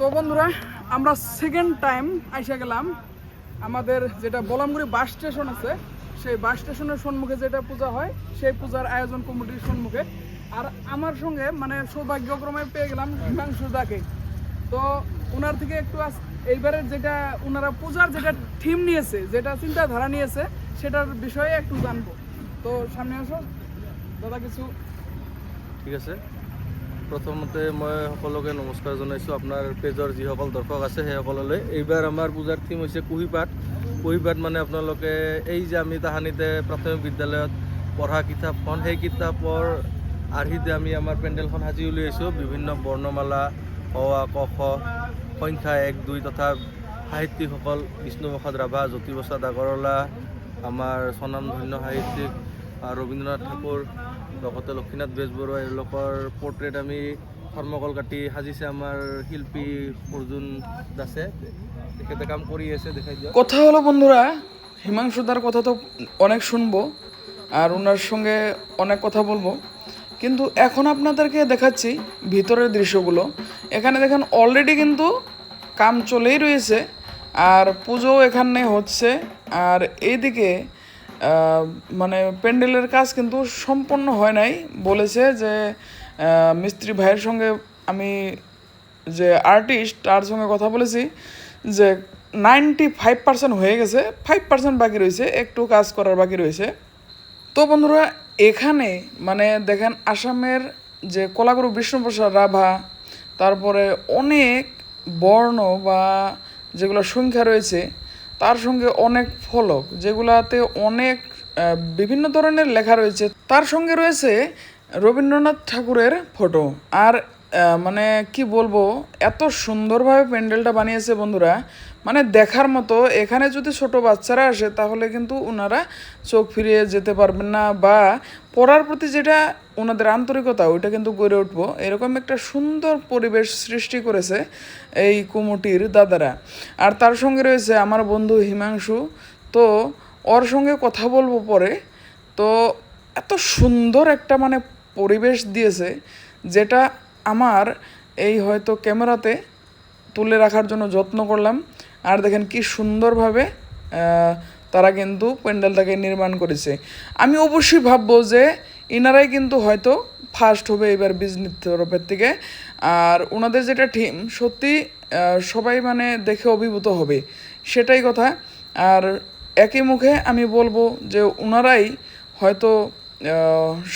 তো বন্ধুরা, আমরা সেকেন্ড টাইম আইসা গেলাম। আমাদের যেটা বলামগুড়ি বাস স্টেশন আছে, সেই বাস স্টেশনের সম্মুখে যেটা পূজা হয়, সেই পূজার আয়োজন কমিটির সম্মুখে। আর আমার সঙ্গে মানে সৌভাগ্যক্রমে পেয়ে গেলাম হিমাংশু দাকে। তো ওনার থেকে একটু আজ- এইবারের যেটা ওনারা পূজার যেটা থিম নিয়েছে, যেটা চিন্তাধারা নিয়েছে, সেটার বিষয়ে একটু জানব। তো সামনে আসো, দাদা কিছু ঠিক আছে। প্ৰথমতে মই সকলোকে নমস্কাৰ জনাইছোঁ। আপোনাৰ পেজৰ যিসকল দৰ্শক আছে, সেইসকললৈ। এইবাৰ আমাৰ পূজাৰ থিম হৈছে কুঁহিপাত। কুঁহিপাত মানে আপোনালোকে এই যে আমি তাহানিতে প্ৰাথমিক বিদ্যালয়ত পঢ়া কিতাপখন, সেই কিতাপৰ আৰ্হিতে আমি আমাৰ পেণ্ডেলখন সাজি উলিয়াইছোঁ। বিভিন্ন বৰ্ণমালা অ আ, ক, খ, সংখ্যা এক, দুই তথা সাহিত্যিকসকল বিষ্ণুপ্ৰসাদ ৰাভা, জ্যোতিপ্ৰসাদ আগৰৱালা, আমাৰ স্বনামধন্য সাহিত্যিক ৰবীন্দ্ৰনাথ ঠাকুৰ লগতে লক্ষীনাথ বেজবৰুৱা এওঁলোকৰ পৰ্ট্ৰেট আমি থাৰ্মকল কাটি সাজিছে আমাৰ শিল্পী অৰ্জুন দাসে। তেখেতে কাম কৰি আছে, দেখাই দিয়ক। কথা হলো বন্ধুরা হিমাংশুদার কথা তো অনেক শুনব আর ওনার সঙ্গে অনেক কথা বলব। কিন্তু এখন আপনাদেরকে দেখাচ্ছি ভিতরের দৃশ্যগুলো। এখানে দেখেন অলরেডি কিন্তু কাম চলেই রয়েছে, আর পুজো এখানে হচ্ছে। আর এইদিকে মানে প্যান্ডেলের কাজ কিন্তু সম্পন্ন হয় নাই। বলেছে যে মিস্ত্রি ভাইয়ের সঙ্গে আমি যে আর্টিস্ট তার সঙ্গে কথা বলেছি যে নাইনটি ফাইভ পার্সেন্ট হয়ে গেছে ফাইভ পার্সেন্ট বাকি রয়েছে, একটু কাজ করার বাকি রয়েছে। তো বন্ধুরা, এখানে মানে দেখেন আসামের যে কলাগুরু বিষ্ণুপ্রসাদ, রাভা, তারপরে অনেক বর্ণ বা যেগুলো সংখ্যা রয়েছে তার সঙ্গে অনেক ফলক, যেগুলাতে অনেক বিভিন্ন ধরনের লেখা রয়েছে। তার সঙ্গে রয়েছে রবীন্দ্রনাথ ঠাকুরের ফটো আর মানে কি বলব, এত সুন্দরভাবে প্যান্ডেলটা বানিয়েছে বন্ধুরা। মানে দেখার মতো, এখানে যদি ছোট বাচ্চারা আসে, তাহলে কিন্তু ওনারা চোখ ফিরিয়ে যেতে পারবেন না বা পড়ার প্রতি যেটা ওনাদের আন্তরিকতা, ওইটা কিন্তু গড়ে উঠবো। এরকম একটা সুন্দর পরিবেশ সৃষ্টি করেছে এই কুমুটির দাদারা। আর তার সঙ্গে রয়েছে আমার বন্ধু হিমাংশু। তো ওর সঙ্গে কথা বলব পরে। তো এত সুন্দর একটা মানে পরিবেশ দিয়েছে, যেটা আমার এই হয়তো ক্যামেরাতে তুলে রাখার জন্য যত্ন করলাম। আর দেখেন কি সুন্দরভাবে তারা কিন্তু প্যান্ডেলটাকে নির্মাণ করেছে। আমি অবশ্যই ভাববো যে ইনারাই কিন্তু হয়তো ফার্স্ট হবে এবার বিজনেস তরফের থেকে। আর ওনাদের যেটা টিম সত্যি সবাই মানে দেখে অভিভূত হবে, সেটাই কথা। আর একই মুখে আমি বলব যে ওনারাই হয়তো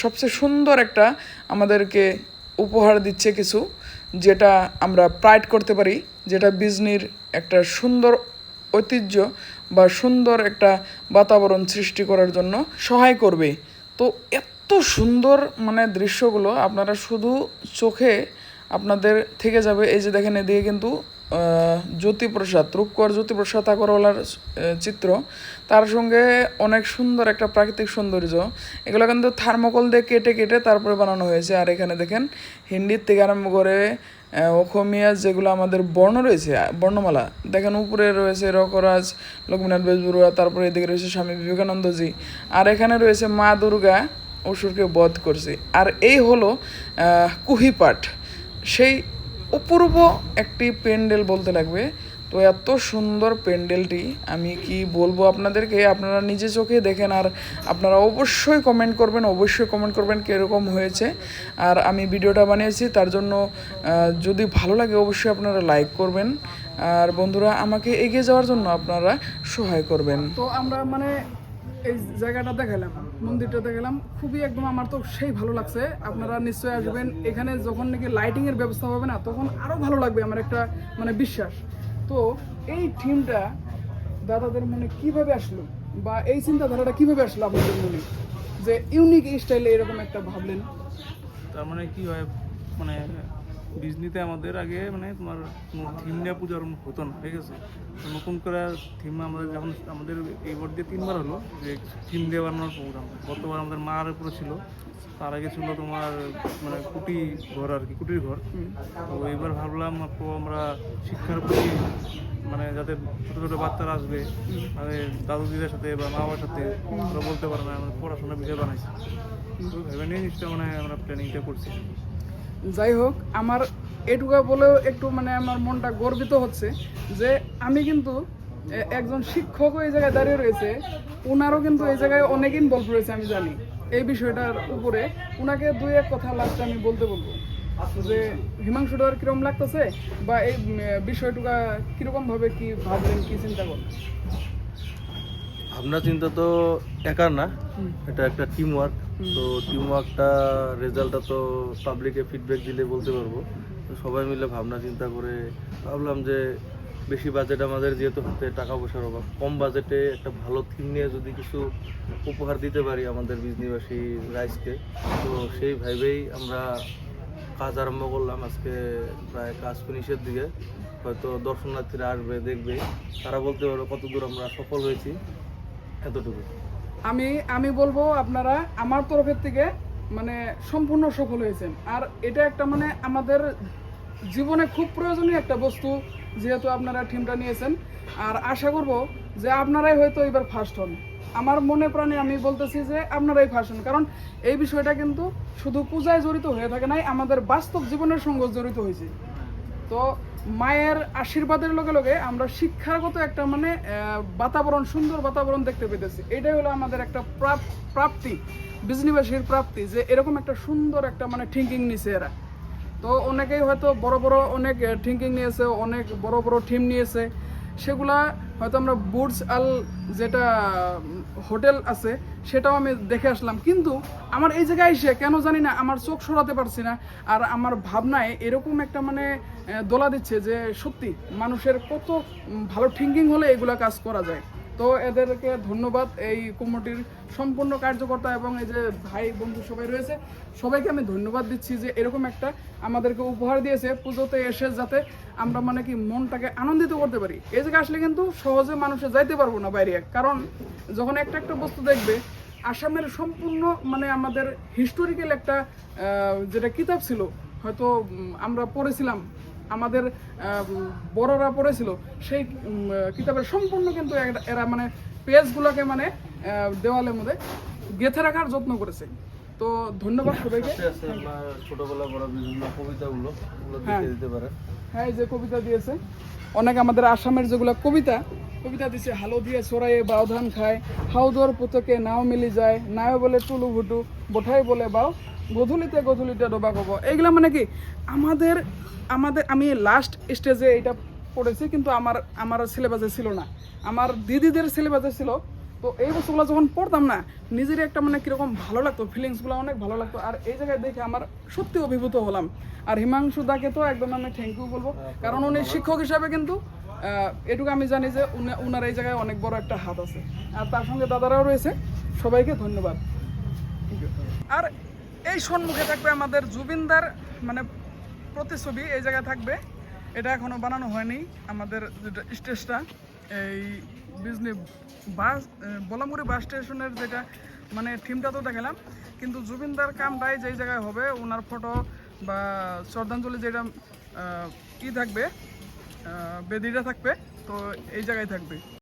সবচেয়ে সুন্দর একটা আমাদেরকে উপহার দিচ্ছে কিছু, যেটা আমরা প্রাইড করতে পারি, যেটা বিজনির একটা সুন্দর ঐতিহ্য বা সুন্দর একটা বাতাবরণ সৃষ্টি করার জন্য সহায় করবে। তো এত সুন্দর মানে দৃশ্যগুলো আপনারা শুধু চোখে আপনাদের থেকে যাবে, এই যে দেখেন এদিকে কিন্তু জ্যোতিপ্রসাদ রূপকর জ্যোতিপ্রসাদ আগরওয়ালার চিত্র। তার সঙ্গে অনেক সুন্দর একটা প্রাকৃতিক সৌন্দর্য। এগুলো কিন্তু থার্মোকল দিয়ে কেটে কেটে তারপরে বানানো হয়েছে। আর এখানে দেখেন হিন্দির থেকে আরম্ভ করে অসমীয়া যেগুলো আমাদের বর্ণ রয়েছে বর্ণমালা। দেখেন উপরে রয়েছে রকরাজ লক্ষ্মীনাথ বেজবরুয়া তারপরে এদিকে রয়েছে স্বামী বিবেকানন্দজি। আর এখানে রয়েছে মা দুর্গা অসুরকে বধ করছে। আর এই হলো আহ, কুহিপাট সেই অপূর্ব একটি প্যান্ডেল বলতে লাগবে। তো এত সুন্দর প্যান্ডেলটি আমি কি বলব আপনাদেরকে? আপনারা নিজে চোখে দেখেন আর আপনারা অবশ্যই কমেন্ট করবেন, অবশ্যই কমেন্ট করবেন কীরকম হয়েছে। আর আমি ভিডিওটা বানিয়েছি, তার জন্য যদি ভালো লাগে অবশ্যই আপনারা লাইক করবেন। আর বন্ধুরা, আমাকে এগিয়ে যাওয়ার জন্য আপনারা সহায় করবেন। তো আমরা মানে এই জায়গাটা দেখালাম মন্দিরটা দেখালাম খুবই একদম আমার তো সেই ভালো লাগছে। আপনারা নিশ্চয়ই আসবেন। এখানে যখন নাকি লাইটিং এর ব্যবস্থা হবে না, তখন আরও ভালো লাগবে আমার একটা মানে বিশ্বাস। তো এই থিমটা দাদাদের মনে কীভাবে আসলো? বা এই চিন্তাধারাটা কীভাবে আসলো আপনাদের মনে? যে ইউনিক স্টাইলে এরকম একটা ভাবলেন। তার মানে কি হয় মানে ডিজনিতে আমাদের আগে মানে তোমার কোনো থিম নিয়ে পুজো হতো না ঠিক আছে? নতুন করে থিম আমাদের যখন আমাদের এইবার দিয়ে তিনবার হলো যে থিম দিয়ে বানানোর প্রোগ্রাম গতবার আমাদের মার উপরে ছিল তার আগে ছিল তোমার মানে কুটি ঘর আর কি কুটির ঘর। তো এইবার ভাবলাম আমরা শিক্ষার প্রতি মানে যাতে ছোটো ছোটো বাচ্চারা আসবে মানে দাদু দিদার সাথে বা মা বাবার সাথে ওরা বলতে পারে না আমাদের পড়াশোনার বিষয় বানাইছি। তো ভেবে নিয়ে জিনিসটা মানে আমরা প্ল্যানিংটা করছি। যাই হোক, আমার এটুকু বলেও একটু মানে আমার মনটা গর্বিত হচ্ছে যে আমি কিন্তু একজন শিক্ষকও এই জায়গায় দাঁড়িয়ে রয়েছে ওনারও কিন্তু এই জায়গায় অনেক ইনভলভ রয়েছে, আমি জানি। এই বিষয়টার উপরে ওনাকে দুই এক কথা লাগছে আমি বলতে বলব। যে হিমাংশু হিমাংশুটার কীরকম লাগতেছে বা এই বিষয়টুকা কীরকম ভাবে কি ভাবলেন, কি চিন্তা করলেন? ভাবনা চিন্তা তো একার না এটা একটা টিম ওয়ার্ক তো টিম ওয়ার্কটা রেজাল্টটা তো পাবলিকে ফিডব্যাক দিলে বলতে পারব। তো সবাই মিলে ভাবনা চিন্তা করে ভাবলাম যে বেশি বাজেট আমাদের যেহেতু হাতে টাকা পয়সার অভাব কম বাজেটে একটা ভালো থিম নিয়ে যদি কিছু উপহার দিতে পারি আমাদের বিজনিবাসী রাইসকে তো সেই ভাইবেই আমরা কাজ আরম্ভ করলাম আজকে প্রায় কাজ ফিনিশের দিকে। হয়তো দর্শনার্থীরা আসবে দেখবে। তারা বলতে পারবে কত দূর আমরা সফল হয়েছি। এতটুকু। আমি আমি বলব আপনারা, আমার তরফের থেকে মানে সম্পূর্ণ সফল হয়েছেন। আর এটা একটা মানে আমাদের জীবনে খুব প্রয়োজনীয় একটা বস্তু, যেহেতু আপনারা টিমটা নিয়েছেন। আর আশা করব যে আপনারাই হয়তো এবার ফার্স্ট হন। আমার মনে প্রাণে আমি বলতেছি যে আপনারাই ফার্স্ট হন। কারণ এই বিষয়টা কিন্তু শুধু পূজায় জড়িত হয়ে থাকে নাই, আমাদের বাস্তব জীবনের সঙ্গে জড়িত হয়েছে। তো মায়ের আশীর্বাদের লগে লগে আমরা শিক্ষাগত একটা মানে বাতাবরণ, সুন্দর বাতাবরণ দেখতে পেতেছি। এটাই হলো আমাদের একটা প্রাপ- প্রাপ্তি বিজনিবাসীর প্রাপ্তি, যে এরকম একটা সুন্দর একটা মানে থিঙ্কিং নিছে এরা। তো অনেকেই হয়তো বড় বড় অনেক থিঙ্কিং নিয়েছে, অনেক বড় বড় টিম নিয়েছে। সেগুলা হয়তো আমরা বুর্জ আল যেটা হোটেল আছে, সেটাও আমি দেখে আসলাম। কিন্তু আমার এই জায়গায় এসে কেন জানি না আমার চোখ সরাতে পারছি না, আর আমার ভাবনায় এরকম একটা মানে দোলা দিচ্ছে যে সত্যি মানুষের কত ভালো থিঙ্কিং হলে এগুলা কাজ করা যায়। তো এদেরকে ধন্যবাদ এই কমিটির সম্পূর্ণ কার্যকর্তা এবং এই যে ভাই বন্ধু সবাই রয়েছে, সবাইকে আমি ধন্যবাদ দিচ্ছি যে এরকম একটা আমাদেরকে উপহার দিয়েছে পুজোতে এসে যাতে আমরা মানে কি মনটাকে আনন্দিত করতে পারি। এই জায়গায় আসলে কিন্তু সহজে মানুষে যাইতে পারব না বাইরে, কারণ যখন একটা একটা বস্তু দেখবে, আসামের সম্পূর্ণ মানে আমাদের হিস্টোরিক্যাল একটা যেটা কিতাব ছিল, হয়তো আমরা পড়েছিলাম আমাদের বড়রা পড়েছিল সেই কিতাবের সম্পূর্ণ কিন্তু এরা- এরা মানে পেজগুলোকে মানে দেওয়ালের মধ্যে গেঁথে রাখার যত্ন করেছে। তো ধন্যবাদ সবাইকে। ছোটবেলা পড়া বিভিন্ন কবিতাগুলো হ্যাঁ। দিতে পারেন। হ্যাঁ এই যে কবিতা দিয়েছে। অনেক আমাদের আসামের যেগুলো কবিতা কবিতা দিছে হালো দিয়ে চড়াইয়ে বাও ধান খায় হাউদর পুতকে নাও মিলি যায় নাও বলে টুলু ভুটু বোঠাই বলে বাও, গধুলিতে গধুলিতে ডোবা কব। এইগুলা মানে কি, আমাদের আমাদের, আমি লাস্ট স্টেজে এটা পড়েছি, কিন্তু আমার আমার সিলেবাসে ছিল না। আমার দিদিদের সিলেবাসে ছিল, তো এই বস্তুগুলো যখন পড়তাম না, নিজেরই একটা মানে কীরকম ভালো লাগতো ফিলিংসগুলো অনেক ভালো লাগতো। আর এই জায়গায় দেখে আমার সত্যি অভিভূত হলাম। আর হিমাংশু দাকে তো একদম আমি থ্যাংক ইউ বলব, কারণ উনি শিক্ষক হিসাবে কিন্তু এটুকু আমি জানি যে উনি- উনার এই জায়গায় অনেক বড় একটা হাত আছে। আর তার সঙ্গে দাদারাও রয়েছে, সবাইকে ধন্যবাদ। আর এই সম্মুখে থাকবে আমাদের জুবিনদার মানে প্রতিছবি এই জায়গায় থাকবে। এটা এখনও বানানো হয়নি, আমাদের যেটা স্টেজটা, এই বিজনি বাস বলামুড়ি বাস স্টেশনের যেটা মানে থিমটা তো দেখালাম। কিন্তু জুবিনদার কামটাই যেই জায়গায় হবে, ওনার ফটো বা শ্রদ্ধাঞ্জলি যেটা ই থাকবে বেদিটা থাকবে, তো এই জায়গায় থাকবে।